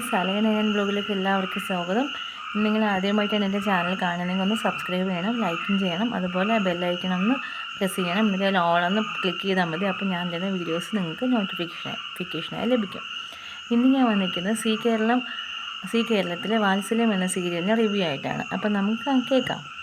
സലയനയൻ ബ്ലോഗിലേക്ക് എല്ലാവർക്കും സ്വാഗതം. നിങ്ങൾ ആദ്യമായിട്ടാണ് എന്റെ ചാനൽ കാണുന്നതെങ്കിൽ ഒന്ന് സബ്സ്ക്രൈബ് ചെയ്യണം ലൈക്കും ചെയ്യണം അതുപോലെ ബെല്ലൈക്കൺ ഒന്ന് പ്രസ് ചെയ്യണം. എന്നിട്ട് അതിൽ ഓളൊന്ന് ക്ലിക്ക് ചെയ്താൽ മതി. അപ്പോൾ ഞാൻ തരുന്ന വീഡിയോസ് നിങ്ങൾക്ക് നോട്ടിഫിക്കേഷനായി ലഭിക്കും. ഇന്ന് ഞാൻ വന്നിരിക്കുന്നത് സി കേരളം സി കേരളത്തിലെ വാത്സല്യം എന്ന സീരിയലിന്റെ റിവ്യൂ ആയിട്ടാണ്. അപ്പോൾ നമുക്ക് കേൾക്കാം.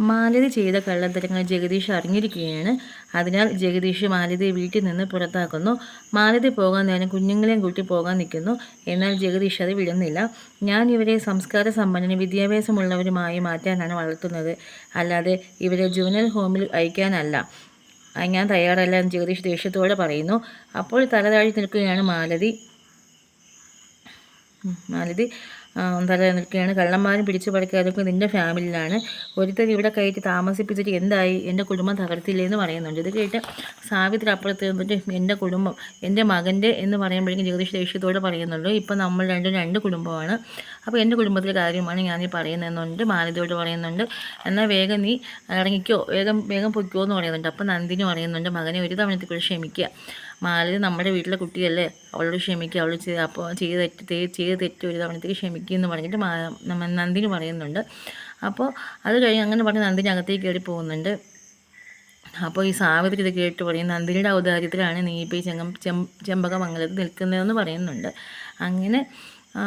മാലതി ചെയ്ത കള്ളത്തരങ്ങൾ ജഗദീഷ് അറിഞ്ഞിരിക്കുകയാണ്. അതിനാൽ ജഗദീഷ് മാലതിയെ വീട്ടിൽ നിന്ന് പുറത്താക്കുന്നു. മാലതി പോകാൻ നേരം കുഞ്ഞുങ്ങളെയും കൂട്ടി പോകാൻ നിൽക്കുന്നു. എന്നാൽ ജഗദീഷ് അത് വിടുന്നില്ല. ഞാൻ ഇവരെ സംസ്കാര സമ്പന്നനും വിദ്യാഭ്യാസമുള്ളവരുമായി മാറ്റാനാണ് വളർത്തുന്നത്. അല്ലാതെ ഇവരെ ജൂനൽ ഹോമിൽ അയക്കാനല്ല. ഞാൻ തയ്യാറല്ല എന്ന് ജഗദീഷ് ദേഷ്യത്തോടെ പറയുന്നു. അപ്പോൾ തലതാഴി നിൽക്കുകയാണ് മാലതി. മാലതി. തല നിൽക്കുകയാണ്. കള്ളന്മാരും പിടിച്ചു പറിക്കാതൊക്കെ നിന്റെ ഫാമിലിയിലാണ്. ഒരുത്തർ ഇവിടെ കയറ്റി താമസിപ്പിച്ചിട്ട് എന്തായി? എന്റെ കുടുംബം തകർത്തില്ലേ എന്ന് പറയുന്നുണ്ട്. ഇത് കേട്ട് സാവിത്രി അപ്പുറത്ത് നിന്നിട്ട് എന്റെ കുടുംബം എന്റെ മകന്റെ എന്ന് പറയുമ്പോഴേക്കും ജഗദീഷ് ദേഷ്യത്തോടെ പറയുന്നുള്ളൂ ഇപ്പം നമ്മൾ രണ്ടും രണ്ട് കുടുംബമാണ്. അപ്പോൾ എന്റെ കുടുംബത്തിലെ കാര്യമാണ് ഞാൻ ഈ പറയുന്നതെന്നുണ്ട് മാലതിയോട് പറയുന്നുണ്ട്. എന്നാൽ വേഗം നീ ഇറങ്ങിക്കോ വേഗം വേഗം പൊയ്ക്കോ എന്ന് പറയുന്നുണ്ട്. അപ്പോൾ നന്ദിനി പറയുന്നുണ്ട് മകനെ ഒരു തവണത്തേക്കുള്ള ക്ഷമിക്കുക. മാലതി നമ്മുടെ വീട്ടിലെ കുട്ടിയല്ലേ അവളോട് ക്ഷമിക്കുക അവൾ ചെയ്ത് അപ്പോൾ ചെയ്ത് തെറ്റ് ചെയ്ത് തെറ്റ് ഒരു തവണത്തേക്ക് ക്ഷമിക്കുക എന്ന് പറഞ്ഞിട്ട് നന്ദിനി പറയുന്നുണ്ട്. അപ്പോൾ അത് കഴിഞ്ഞ് അങ്ങനെ പറഞ്ഞ് നന്ദിനി അകത്തേക്ക് കയറി പോകുന്നുണ്ട്. അപ്പോൾ ഈ സാവിത്രി ഇത് കേട്ട് പറയും നന്ദിനിയുടെ ഔദാര്യത്തിലാണ് നീ ഇപ്പോൾ ഈ ചെങ്കം ചെമ്പകമംഗലത്ത് നിൽക്കുന്നതെന്ന് പറയുന്നുണ്ട്. അങ്ങനെ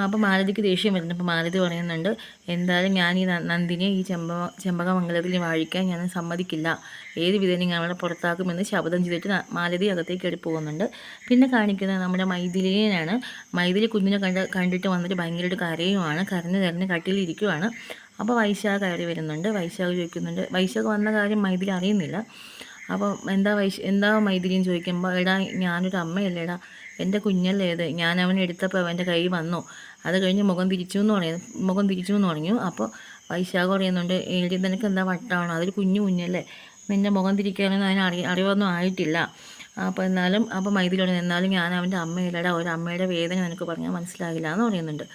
അപ്പോൾ മാലതിക്ക് ദേഷ്യം വരുന്നു. അപ്പോൾ മാലതി പറയുന്നുണ്ട് എന്തായാലും ഞാൻ ഈ നന്ദിനെ ഈ ചെമ്പ ചെമ്പകമംഗലത്തിൽ വാഴിക്കാൻ ഞാൻ സമ്മതിക്കില്ല. ഏത് വിധേന ഞാൻ അവളെ പുറത്താക്കുമെന്ന് ശബ്ദം ചെയ്തിട്ട് മാലതി അകത്തേക്ക് കയറി പോകുന്നുണ്ട്. പിന്നെ കാണിക്കുന്നത് നമ്മുടെ മൈഥിലിനെയാണ് മൈഥിലി കുഞ്ഞിനെ കണ്ട് കണ്ടിട്ട് വന്നിട്ട് ഭയങ്കരമായിട്ട് കരയുമാണ് കരഞ്ഞ് കരഞ്ഞ് കട്ടിലിരിക്കുവാണ് അപ്പോൾ വൈശാഖ കയറി വരുന്നുണ്ട്. വൈശാഖ് ചോദിക്കുന്നുണ്ട് വൈശാഖ് വന്ന കാര്യം മൈഥിലി അറിയുന്നില്ല. അപ്പോൾ എന്താ വൈശ എന്താ മൈഥിലിയും ചോദിക്കുമ്പോൾ എടാ ഞാനൊരു അമ്മയല്ലേടാ. എന്റെ കുഞ്ഞല്ലേ ഞാൻ അവനെ എടുത്തപ്പോൾ അവന്റെ കൈ വന്നു. അത് കഴിഞ്ഞ് മുഖം തിരിച്ചു എന്ന് പറയുന്നു മുഖം തിരിച്ചു എന്ന് പറഞ്ഞു അപ്പോൾ വൈശാഖ പറയുന്നുണ്ട് എഴുതി നിനക്ക് എന്താ വട്ടമാണ് അതൊരു കുഞ്ഞു കുഞ്ഞല്ലേ. നിന്റെ മുഖം തിരിക്കാനൊന്നും അതിന് അറി അറിവൊന്നും ആയിട്ടില്ല. അപ്പോൾ എന്നാലും അപ്പോൾ മൈതിലോട് എന്നാലും ഞാൻ അവന്റെ അമ്മയില്ലടാ. ഒരു അമ്മയുടെ വേദന നിനക്ക് പറഞ്ഞാൽ മനസ്സിലാകില്ല എന്ന് പറയുന്നുണ്ട്.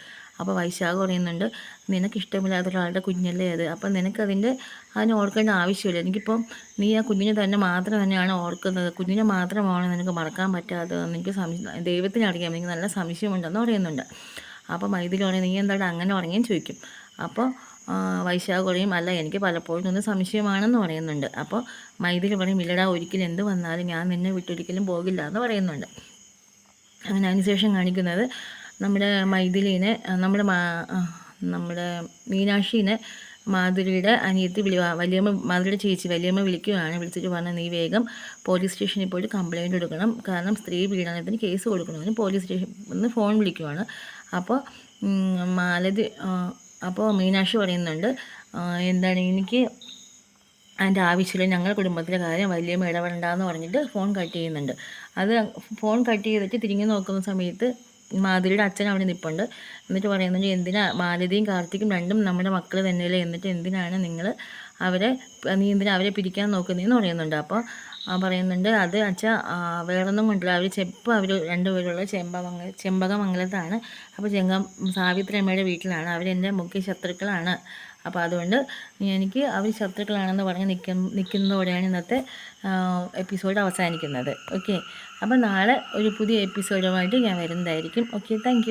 അപ്പോൾ വൈശാഖ് പറയുന്നുണ്ട് നിനക്ക് ഇഷ്ടമില്ലാത്ത ഒരാളുടെ കുഞ്ഞല്ലേ അത്. അപ്പം നിനക്കതിന്റെ അതിന് ഓർക്കേണ്ട ആവശ്യമില്ല. എനിക്കിപ്പം നീ ആ കുഞ്ഞിനെ തന്നെ മാത്രം തന്നെയാണ് ഓർക്കുന്നത്. കുഞ്ഞിനെ മാത്രമാണ് നിനക്ക് മറക്കാൻ പറ്റാത്തതെന്ന് എനിക്ക് സംശയം ദൈവത്തിന് അറിയാം. എനിക്ക് നല്ല സംശയമുണ്ടെന്ന് പറയുന്നുണ്ട്. അപ്പോൾ പറയും നീ എന്താണ് അങ്ങനെ ഉറങ്ങിയെന്ന് ചോദിക്കും. അപ്പോൾ വൈശാഖ പറയും അല്ല എനിക്ക് പലപ്പോഴും ഒന്ന് സംശയമാണെന്ന് പറയുന്നുണ്ട്. അപ്പോൾ മൈതിൽ പറയും ഇല്ലടാ ഒരിക്കലും എന്ത് വന്നാലും ഞാൻ നിന്നെ വിട്ടൊരിക്കലും പോകില്ല എന്ന് പറയുന്നുണ്ട്. അങ്ങനെ അതിനുശേഷം കാണിക്കുന്നത് നമ്മുടെ മൈഥിലീനെ നമ്മുടെ നമ്മുടെ മീനാക്ഷിനെ മാധുരിയുടെ അനിയത്തി വിളി വലിയമ്മ മാധുരിയുടെ ചേച്ചി വലിയമ്മ വിളിക്കുകയാണ്. വിളിച്ചിട്ട് പറഞ്ഞാൽ നീ വേഗം പോലീസ് സ്റ്റേഷനിൽ പോയിട്ട് കംപ്ലയിന്റ് കൊടുക്കണം കാരണം സ്ത്രീ പീഡനത്തിന് കേസ് കൊടുക്കണമെന്ന് പോലീസ് സ്റ്റേഷൻ ഫോൺ വിളിക്കുവാണ്. അപ്പോൾ മാലതി അപ്പോൾ മീനാക്ഷി പറയുന്നുണ്ട് എന്താണ് എനിക്ക് അതിന്റെ ആവശ്യമില്ല. ഞങ്ങളുടെ കുടുംബത്തിലെ കാര്യം വലിയ ഇടപെടണ്ടെന്ന് പറഞ്ഞിട്ട് ഫോൺ കട്ട് ചെയ്യുന്നുണ്ട്. അത് ഫോൺ കട്ട് ചെയ്തിട്ട് തിരിഞ്ഞു നോക്കുന്ന സമയത്ത് മാധുരിയുടെ അച്ഛൻ അവിടെ നിൽപ്പുണ്ട് എന്നിട്ട് പറയുന്നുണ്ട് എന്തിനാ? മാലതിയും കാർത്തിക്കും രണ്ടും നമ്മുടെ മക്കൾ തന്നെയല്ലേ. എന്നിട്ട് എന്തിനാണ് നിങ്ങൾ അവരെ നീ എന്തിനാ അവരെ പിരിക്കാൻ നോക്കുന്നതെന്ന് പറയുന്നുണ്ട്. അപ്പോൾ പറയുന്നുണ്ട്. അത് അച്ഛാ വേറൊന്നും കൊണ്ടില്ല. അവർ ചെപ്പ് അവർ രണ്ടുപേരുള്ള ചെമ്പമംഗ ചെമ്പകമംഗലത്താണ്. അപ്പോൾ ചെങ്കം സാവിത്രി അമ്മയുടെ വീട്ടിലാണ്. അവരെന്റെ മുഖ്യ ശത്രുക്കളാണ്. അപ്പോൾ അതുകൊണ്ട് എനിക്ക് അവർ ശത്രുക്കളാണെന്ന് പറഞ്ഞ് നിൽക്കുന്ന നിൽക്കുന്നതോടെയാണ് ഇന്നത്തെ എപ്പിസോഡ് അവസാനിക്കുന്നത്. ഓക്കെ. അപ്പോൾ നാളെ ഒരു പുതിയ എപ്പിസോഡുമായിട്ട് ഞാൻ വരുന്നതായിരിക്കും. Okay thank